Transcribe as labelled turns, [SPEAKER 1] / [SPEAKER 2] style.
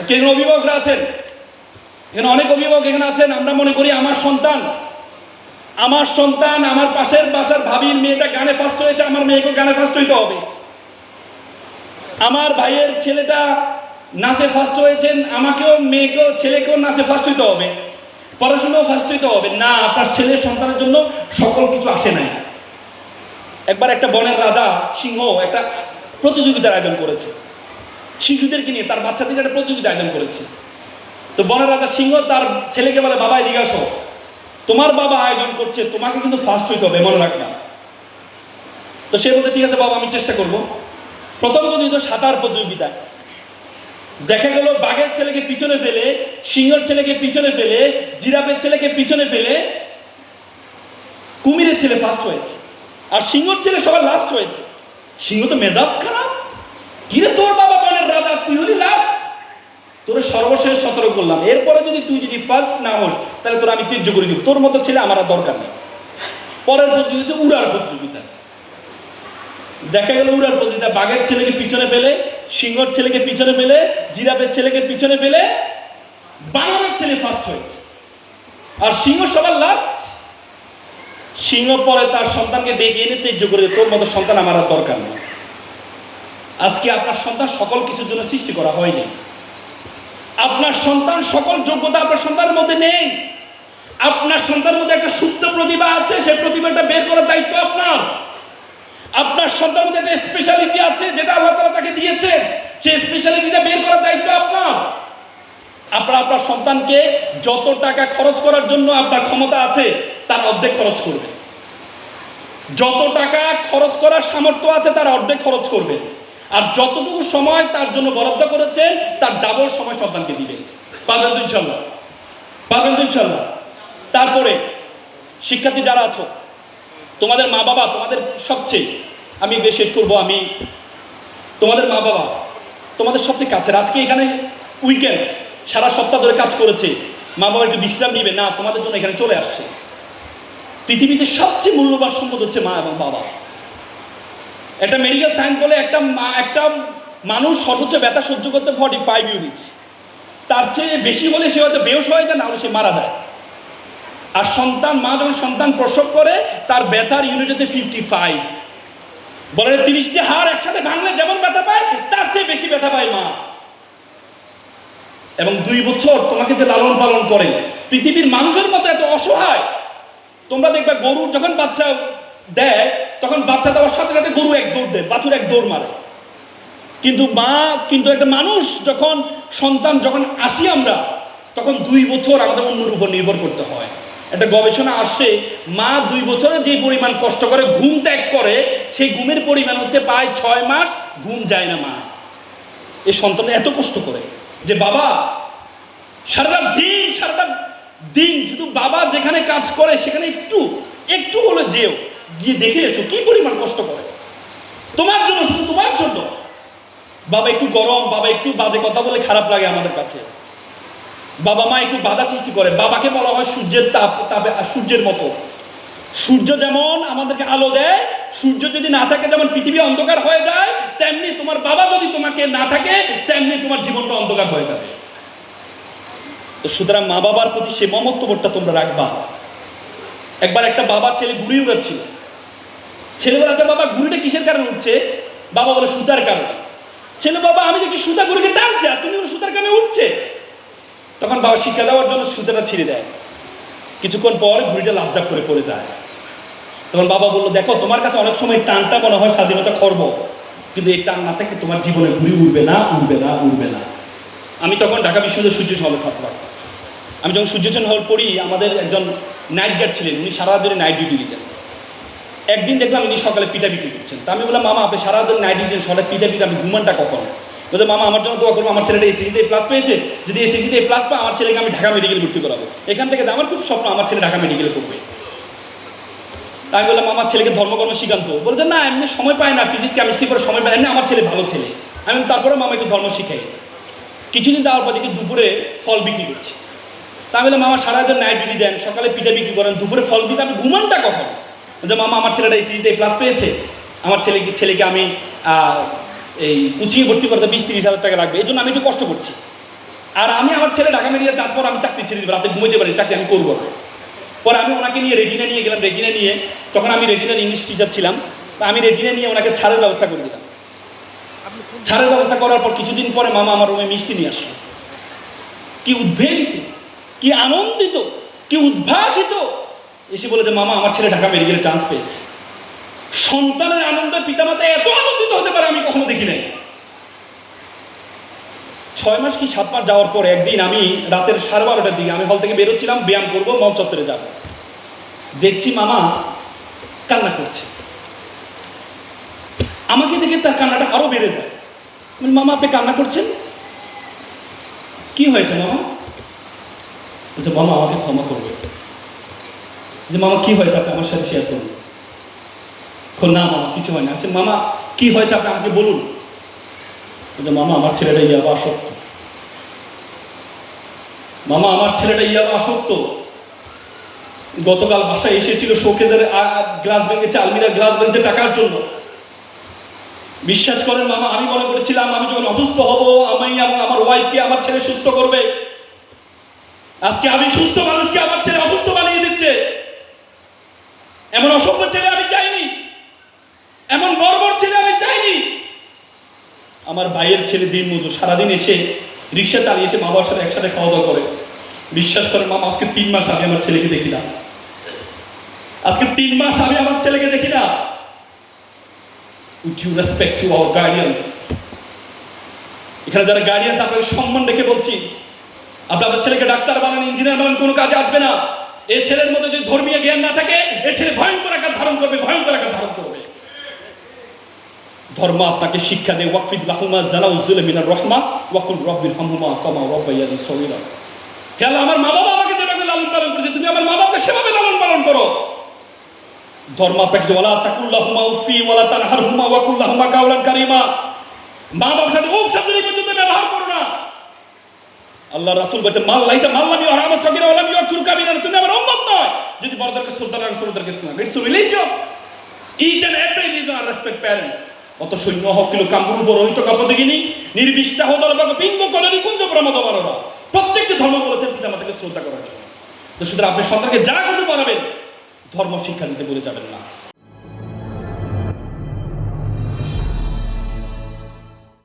[SPEAKER 1] আজকে এখানে অভিভাবকরা আছেন। এখানে অনেক অভিভাবক এখানে আছেন। আমরা মনে করি আমার সন্তান আমার সন্তান, আমার পাশের বাসার ভাবির মেয়েটা গানে ফার্স্ট হয়েছে, আমার মেয়েকেও গানে ফার্স্ট হইতে হবে। আমার ভাইয়ের ছেলেটা নাচে ফার্স্ট হয়েছেন, আমাকেও, মেয়েকেও, ছেলেকেও নাচে ফার্স্ট হইতে হবে। পড়াশোনাও ফার্স্ট হইতে হবে। না, আপনার ছেলের সন্তানের জন্য সকল কিছু আসে নাই। একবার একটা বনের রাজা সিংহ একটা প্রতিযোগিতার আয়োজন করেছে। শিশুদেরকে নিয়ে তার বাচ্চাদের একটা প্রতিযোগিতা আয়োজন করেছে। তো বনের রাজা সিংহ তার ছেলেকে বলে, বাবা, এদিকে তোমার বাবা আয়োজন করছে, তোমাকে কিন্তু ফার্স্ট হইতে হবে, মনে রাখবা। তো সে বলতে ঠিক আছে বাবা, আমি চেষ্টা করব। প্রথম প্রতিযোগিতা সাঁতার প্রতিযোগিতা। দেখা গেল, বাঘের ছেলেকে পিছনে ফেলে, সিংহের ছেলেকে পিছনে ফেলে, জিরাফের ছেলেকে পিছনে ফেলে, কুমিরের ছেলে ফার্স্ট হয়েছে। আর সিংহর ছেলে সবার লাস্ট হয়েছে। সিংহ তো মেজাজ খারাপ কিরে তোর বাবা বনের রাজা তুই হলি লাস্ট তোর সর্বশেষ সতর্ক করলাম। এরপরে যদি তুই যদি ফার্স্ট না হোস, তাহলে তোর আমি তীর্য করে দিব। তোর মতো ছেলে আমার দরকার নেই। পরের প্রতিযোগিতা উড়ার প্রতিযোগিতা। দেখা গেল উড়ার প্রতিযোগিতা। বাঘের ছেলেকে পিছনে ফেলে, সিংহর ছেলেকে পিছনে ফেলে, জিরাফের ছেলেকে পিছনে ফেলে, বানরের ছেলে ফার্স্ট হয়েছে। আর সিংহ সবার লাস্ট সিংহ পরে তার সন্তানকে ডেকে এনে তেজ্য করে তোর মতো সন্তান আমার আর দরকার নেই। আজকে আপনার সন্তান সকল কিছুর জন্য সৃষ্টি করা হয়নি। আপনার সন্তান সকল যোগ্যতা আপনার সন্তানের মধ্যে নেই। আপনার সন্তানের মধ্যে একটা সুপ্ত প্রতিভা আছে, সেই প্রতিভাটা বের করার দায়িত্ব আপনার। আপনার সন্তানের মধ্যে একটা স্পেশালিটি আছে, যেটা আল্লাহ তালা তাকে দিয়েছে সেই স্পেশালিটিটা বের করার দায়িত্ব আপনার। আপনার আপনার সন্তানকে যত টাকা খরচ করার জন্য আপনার ক্ষমতা আছে, তার অর্ধেক খরচ করবে যত টাকা খরচ করার সামর্থ্য আছে, তার অর্ধেক খরচ করবে আর যতটুকু সময় তার জন্য বরাদ্দ করেছেন, তার ডাবল সময় সন্তানকে দিবেন। পাবেন তো ইনশাল্লাহ? পাবেন তো ইনশাল্লাহ? তারপরে, শিক্ষার্থী যারা আছো, তোমাদের মা বাবা, তোমাদের সবচেয়ে, আমি শেষ করব, আমি, তোমাদের মা বাবা, তোমাদের সবচেয়ে কাছের, আজকে এখানে উইকেন্ড সারা সপ্তাহ ধরে কাজ করেছে, মা বাবা একটু বিশ্রাম নিবে, না, তোমাদের জন্য এখানে চলে আসছে। পৃথিবীতে সবচেয়ে মূল্যবান সম্পদ হচ্ছে মা এবং বাবা। একটা মেডিকেল সায়েন্স বলে একটা একটা মানুষ সর্বোচ্চ ব্যথা সহ্য করতে ফর্টি ফাইভ ইউনিট তার চেয়ে বেশি হলে সে হয়তো বেহস হয়ে যায়, না হলে সে মারা যায়। আর সন্তান, মা যখন সন্তান প্রসব করে, তার ব্যথার ইউনিট হচ্ছে ফিফটি ফাইভ বলে তিরিশটি হাড় একসাথে ভাঙলে যেমন ব্যথা পায়, তার চেয়ে বেশি ব্যথা পায় মা। এবং দুই বছর তোমাকে যে লালন পালন করে, পৃথিবীর মানুষের মতো এত অসহায়। তোমরা দেখবে গরু যখন বাচ্চা দেয়, তখন বাচ্চা দেওয়ার সাথে গরু এক দৌড় দেয় বাছুর এক দৌড় মারে। কিন্তু মা, কিন্তু একটা মানুষ যখন, সন্তান যখন আসি আমরা, তখন দুই বছর আমাদের অন্যের উপর নির্ভর করতে হয়। একটা গবেষণা আসছে, মা দুই বছরে যে পরিমাণ কষ্ট করে ঘুম ত্যাগ করে, সেই ঘুমের পরিমাণ হচ্ছে প্রায় ছয় মাস ঘুম যায় না মা। এই সন্তান এত কষ্ট করে যে, বাবা, সারাটা দিন সারাটা দিন শুধু বাবা যেখানে কাজ করে, সেখানে একটু একটু হলে যেও। গিয়ে দেখে এসো, কি পরিমাণ কষ্ট করে? তোমার জন্য শুধু তোমার জন্য। বাবা একটু গরম, বাবা একটু বাজে কথা বলে খারাপ লাগে আমাদের কাছে। বাবা মা একটু বাধা সৃষ্টি করে। বাবাকে বলা হয় সূর্যের তাপ, তাপে সূর্যের মতো। সূর্য যেমন আমাদেরকে আলো দেয়, সূর্য যদি না থাকে যেমন পৃথিবী অন্ধকার হয়ে যায়, তেমনি তোমার বাবা যদি তোমাকে না থাকে, তেমনি তোমার জীবনটা অন্ধকার হয়ে যাবে। তো সুতরাং মা বাবার প্রতি সে মমত্ববোধটা তোমরা রাখবা। একবার একটা বাবা ছেলে ঘুড়ি উড়াচ্ছিল ছেলে বলে আচ্ছা বাবা ঘুড়িটা কিসের কারণে উঠছে? বাবা বলে সুতার কারণে। ছেলে বাবা, আমি দেখি সুতা ঘুড়িকে টানছে আর তুমি সুতার কারণে উঠছে। তখন বাবা শিক্ষা দেওয়ার জন্য সুতাটা ছিঁড়ে দেয়। কিছুক্ষণ পর ঘুড়িটা লাভজাপ করে পড়ে যায়। তখন বাবা বলল, দেখো, তোমার কাছে অনেক সময় টানটা মনে হয় স্বাধীনতা খর্ব। কিন্তু এই টান না থাকলে তোমার জীবনে ঘুড়ি উঠবে না উঠবে না উঠবে না। আমি তখন ঢাকা বিশ্ববিদ্যালয় সূর্য হলে ছাত্র আমি যখন সূর্যচন্দ্র হল পড়ি, আমাদের একজন নাইট গার্ড ছিলেন, উনি সারা দিনে নাইট ডিউটি দিতেন। একদিন দেখলাম উনি সকালে পিঠা বিক্রি করছেন। তা আমি বললাম, মামা, আপনি সারা দিন নাইট ডিউটি সকালে পিঠা বিক্রি আমি ঘুমানটা কখন? বলতে মামা, আমার জন্য দোয়া করব আমার ছেলেটা এসিসিতে প্লাস পেয়েছে। যদি এসিসিতে প্লাস পায়, আমার ছেলেকে আমি ঢাকা মেডিকেল ভর্তি করাবো। এখান থেকে আমার খুব স্বপ্ন, আমার ছেলে ঢাকা মেডিকেলে পড়বে। তাই বললাম আমার ছেলেকে ধর্মকর্ম শিখান্ত বলছে, না, এমনি সময় পায় না ফিজিক্স কেমিস্ট্রি করে সময় পায় না আমার ছেলে ভালো ছেলে। আমি তারপরে মামা একটু ধর্ম শিখাই। কিছুদিন দেওয়ার পর দেখি দুপুরে ফল বিক্রি করছি। তা আমি বললাম, মামা সারা দিন নাইট ডিউটি দেন, সকালে পিঠা বিক্রি করেন, দুপুরে ফল বিক্রি আমি ঘুমানটা কখন? যে মামা, আমার ছেলেটা এই সিজিতে প্লাস পেয়েছে। আমার ছেলেকে ছেলেকে আমি এই কোচিংয়ে ভর্তি করতে বিশ তিরিশ হাজার টাকা লাগবে। এই জন্য আমি একটু কষ্ট করছি। আর আমি আমার ছেলে ঢাকা মেডিকেল ট্রান্সফার আমি চাকরি ছেড়ে দিব। রাতে ঘুমাইতে পারি চাকরি আমি করব পরে আমি ওনাকে নিয়ে রেটিনা নিয়ে গেলাম রেটিনা নিয়ে। তখন আমি রেটিনার ইংলিশ টিচার ছিলাম। আমি রেটিনা নিয়ে ওনাকে ছাড়ের ব্যবস্থা করে দিলাম। ছাড়ের ব্যবস্থা করার পর কিছুদিন পরে মামা আমার রুমে মিষ্টি নিয়ে আসলো। কি উদ্বেলিত, কি আনন্দিত, কি উদ্ভাসিত এসে বলে যে মামা আমার ছেলে ঢাকা মেডিকেলে চান্স পেয়েছে। সন্তানের আনন্দে পিতামাতা এত আনন্দিত হতে পারে আমি কখনো দেখি নাই। ছয় মাস কি সাত মাস যাওয়ার পর একদিন আমি রাতের সাড়ে বারোটার দিকে আমি হল থেকে বেরোচ্ছিলাম ব্যায়াম করব মল চত্বরে যাব। দেখছি মামা কান্না করছে। আমাকে দেখে তার কান্নাটা আরও বেড়ে যায়। বলি, মামা আপনি কান্না করছেন? কি হয়েছে মামা? বলছে মামা আমাকে ক্ষমা করবে যে, মামা, কি হয়েছে? আপনি আমার সাথে শেয়ার করুন। না, মামা, কিছু হয় না আচ্ছা মামা, কি হয়েছে? আপনি আমাকে বলুন। বলছে মামা, আমার ছেলেটা ইয়াবা আসক্ত। মামা, আমার ছেলেটা ইয়াবা আসক্ত। গতকাল বাসায় এসেছিল শোকেজের গ্লাস ভেঙেছে, আলমিরার গ্লাস ভেঙেছে টাকার জন্য। বিশ্বাস করেন, মামা, আমি মনে করেছিলাম আমি যখন অসুস্থ হব, আমি এবং আমার ওয়াইফকে আমার ছেলে সুস্থ করবে। আজকে আমি সুস্থ মানুষকে আমার ছেলে অসুস্থ দিচ্ছে এমন অসভ্য ছেলে আমি চাইনি। এমন বর্বর ছেলে আমি চাইনি। আমার ভাইয়ের ছেলে দিন মজুর, সারাদিন এসে রিক্সা চালিয়ে এসে মা বাবার সাথে একসাথে খাওয়া দাওয়া করে। বিশ্বাস করেন মা আজকে তিন মাস আমি আমার ছেলেকে দেখি না। আজকে তিন মাস আমি আমার ছেলেকে দেখি না। With you respect to our guardians এখানে যারা গার্ডিয়ান্স আপনাকে সম্মান রেখে বলছি, আপনি আপনার ছেলেকে ডাক্তার বানান ইঞ্জিনিয়ার বানান, কোনো কাজে আসবে না। এ ছেলের মধ্যে যদি ধর্মীয় জ্ঞান না থাকে এ ছেলে ভয়ঙ্কর আকার ধারণ করবে ভয়ঙ্কর আকার ধারণ করবে। ধর্ম আপনাকে শিক্ষা দেয় ওয়াকফিদ রাহুমা জানা উজ্জুল মিনার রহমা ওয়াকুল হামুমা কমা আল্লাহ, আমার মা বাবা আমাকে যেভাবে লালন পালন করেছে তুমি আমার মা বাবাকে সেভাবে লালন পালন করো। ধর্ম আপনাকে ওয়ালা তাকুল্লাহুমা উফি ওয়ালা তানহারহুমা ওয়াকুল্লাহুমা কাউলান কারিমা। মা বাবার সাথে উফ শব্দ এই পর্যন্ত ব্যবহার করো না আল্লাহ রাসূল বলেছে, মাল লাইসা ওয়া রামা সগীরা ওয়া লাম ইয়াকুর কাবিরা তুমি আমার উম্মত নয়। যদি বড়দেরকে রাখো ছোটদেরকে শ্রদ্ধা রাখো it's religion each and every religion R respect parents অত সৈন্য হকিল কামরূপ রহিত কাপদিগিনী নির্বিষ্টা হদলবাগ পিঙ্গ কদলি কুঞ্জ প্রমদ বানরা প্রত্যেকটি ধর্ম বলেছেন পিতামাতাকে শ্রদ্ধা করার জন্য। তো সুতরাং আপনি সন্তানকে যা কিছু বানাবেন ধর্ম শিক্ষা দিতে বলে যাবেন না।